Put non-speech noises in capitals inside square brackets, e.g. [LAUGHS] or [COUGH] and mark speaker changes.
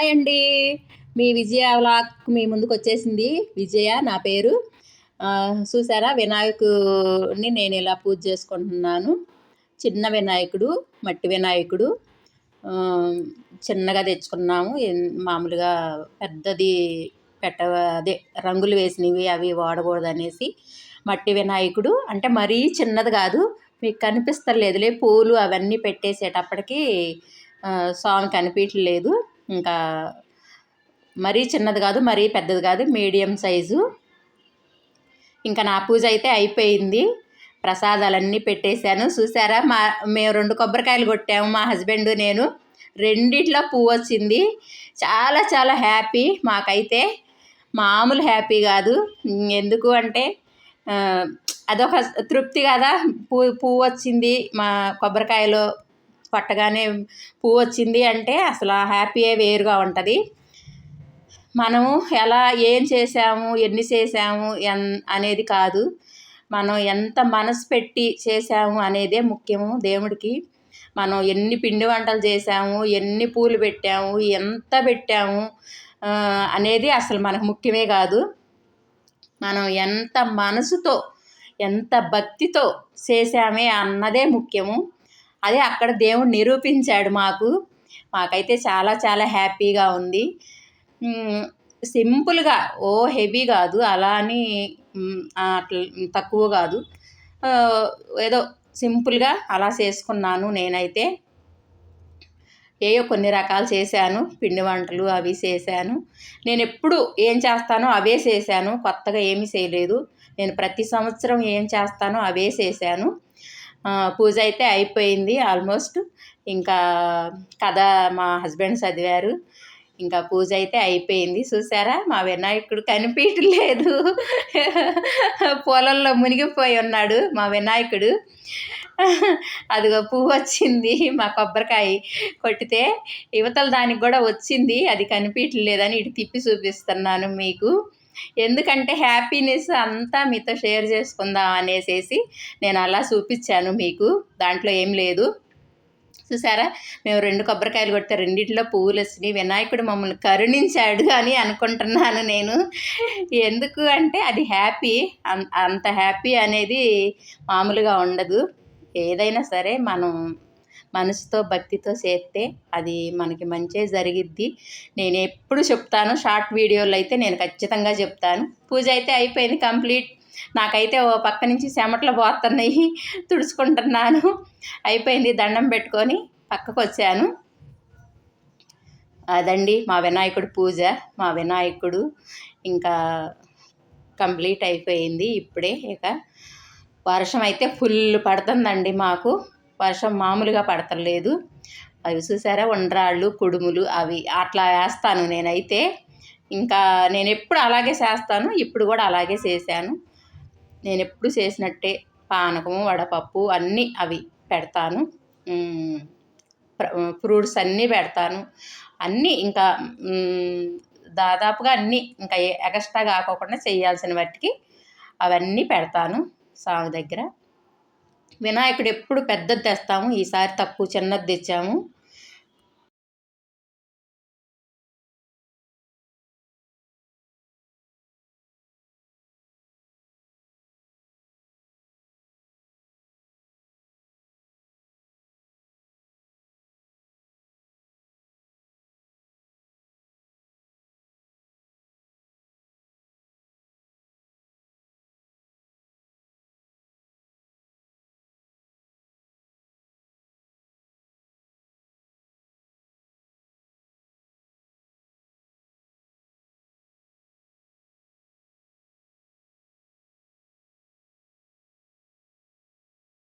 Speaker 1: Hi అండి. మీ విజయ vlog మీ ముందుకు వచ్చేసింది. విజయ నా పేరు. చూసారా వినాయకుడిని నేను ఇలా పూజ చేసుకుంటున్నాను. చిన్న వినాయకుడు మట్టి వినాయకుడు. చిన్నగా తెచ్చుకున్నాము. మామూలుగా పెద్దది పెట్ట అదే రంగులు వేసినవి అవి వాడకూడదు అనేసి మట్టి వినాయకుడు. అంటే మరీ చిన్నది కాదు మీకు కనిపిస్తలేదులే పూలు అవన్నీ పెట్టేసేటప్పటికి స్వామి కనిపించలేదు ఇంకా మరీ చిన్నది కాదు మరీ పెద్దది కాదు మీడియం సైజు. ఇంకా నా పూజ అయితే అయిపోయింది. ప్రసాదాలన్నీ పెట్టేశాను. చూసారా? మా మేము రెండు కొబ్బరికాయలు కొట్టాము మా హస్బెండ్ నేను. రెండిట్లో పువ్వు వచ్చింది. చాలా చాలా హ్యాపీ. మాకైతే మామూలు హ్యాపీ కాదు. ఎందుకు అంటే అదొక తృప్తి కదా. పువ్వు పువ్వు వచ్చింది మా కొబ్బరికాయలో. పట్టగానే పువ్వు వచ్చింది అంటే అసలు హ్యాపీయే వేరుగా ఉంటుంది. మనము ఎలా ఏం చేసాము ఎన్ని చేసాము ఎన్ అనేది కాదు. మనం ఎంత మనసు పెట్టి చేసాము అనేదే ముఖ్యము దేవుడికి. మనం ఎన్ని పిండి వంటలు చేసాము ఎన్ని పూలు పెట్టాము ఎంత పెట్టాము అనేది అసలు మనకు ముఖ్యమే కాదు. మనం ఎంత మనసుతో ఎంత భక్తితో చేసామే అన్నదే ముఖ్యము. అదే అక్కడ దేవుడు నిరూపించాడు మాకు. మాకైతే చాలా చాలా హ్యాపీగా ఉంది. సింపుల్గా ఓ హెవీ కాదు అలా అని అట్లా తక్కువ కాదు. ఏదో సింపుల్గా అలా చేసుకున్నాను నేనైతే. ఏయో కొన్ని రకాలు చేశాను పిండి వంటలు అవి చేశాను. నేను ఎప్పుడు ఏం చేస్తానో అవే చేశాను కొత్తగా ఏమీ చేయలేదు. నేను ప్రతి సంవత్సరం ఏం చేస్తానో అవే చేశాను. పూజ అయితే అయిపోయింది ఆల్మోస్ట్. ఇంకా కథ మా హస్బెండ్ చదివారు. ఇంకా పూజ అయితే అయిపోయింది. చూసారా? మా వినాయకుడు కనిపించలేదు [LAUGHS] పొలంలో మునిగిపోయి ఉన్నాడు మా వినాయకుడు. అదిగో పువ్వు వచ్చింది. మా కొబ్బరికాయ కొట్టితే యువతల దానికి కూడా వచ్చింది. అది కనిపించలేదని ఇటు తిప్పి చూపిస్తున్నాను మీకు. ఎందుకంటే హ్యాపీనెస్ అంతా మీతో షేర్ చేసుకుందాం అనేసి నేను అలా చూపించాను మీకు. దాంట్లో ఏం లేదు. చూసారా? మేము రెండు కొబ్బరికాయలు కొడితే రెండింటిలో పువ్వులు వచ్చినాయి. వినాయకుడు మమ్మల్ని కరుణించాడు అని అనుకుంటున్నాను నేను. ఎందుకు అంటే అది హ్యాపీ అంత హ్యాపీ అనేది మామూలుగా ఉండదు. ఏదైనా సరే మనం మనసుతో భక్తితో చేస్తే అది మనకి మంచి జరిగిద్ది. నేను ఎప్పుడు చెప్తాను షార్ట్ వీడియోలు అయితే నేను ఖచ్చితంగా చెప్తాను. పూజ అయితే అయిపోయింది కంప్లీట్. నాకైతే ఓ పక్క నుంచి చెమటలు పోతున్నాయి తుడుచుకుంటున్నాను. అయిపోయింది దండం పెట్టుకొని పక్కకు వచ్చాను అదండి మా వినాయకుడు పూజ. మా వినాయకుడు ఇంకా కంప్లీట్ అయిపోయింది ఇప్పుడే. ఇక వర్షం అయితే ఫుల్ పడుతుందండి మాకు. వర్షం మామూలుగా పడతలేదు. అవి చూసారా? ఉండ్రాళ్ళు కుడుములు అవి అట్లా వేస్తాను నేనైతే. ఇంకా నేను ఎప్పుడు అలాగే చేస్తాను ఇప్పుడు కూడా అలాగే చేశాను. నేను ఎప్పుడు చేసినట్టే పానకము వడపప్పు అన్నీ అవి పెడతాను. ఫ్రూట్స్ అన్నీ పెడతాను. అన్నీ ఇంకా దాదాపుగా అన్నీ ఇంకా ఎక్స్ట్రా కాకోకుండా చేయాల్సిన వాటికి అవన్నీ పెడతాను సాగు దగ్గర. వినాయకుడు ఎప్పుడు పెద్దది తెస్తాము ఈసారి తక్కువ చిన్నది తెచ్చాము.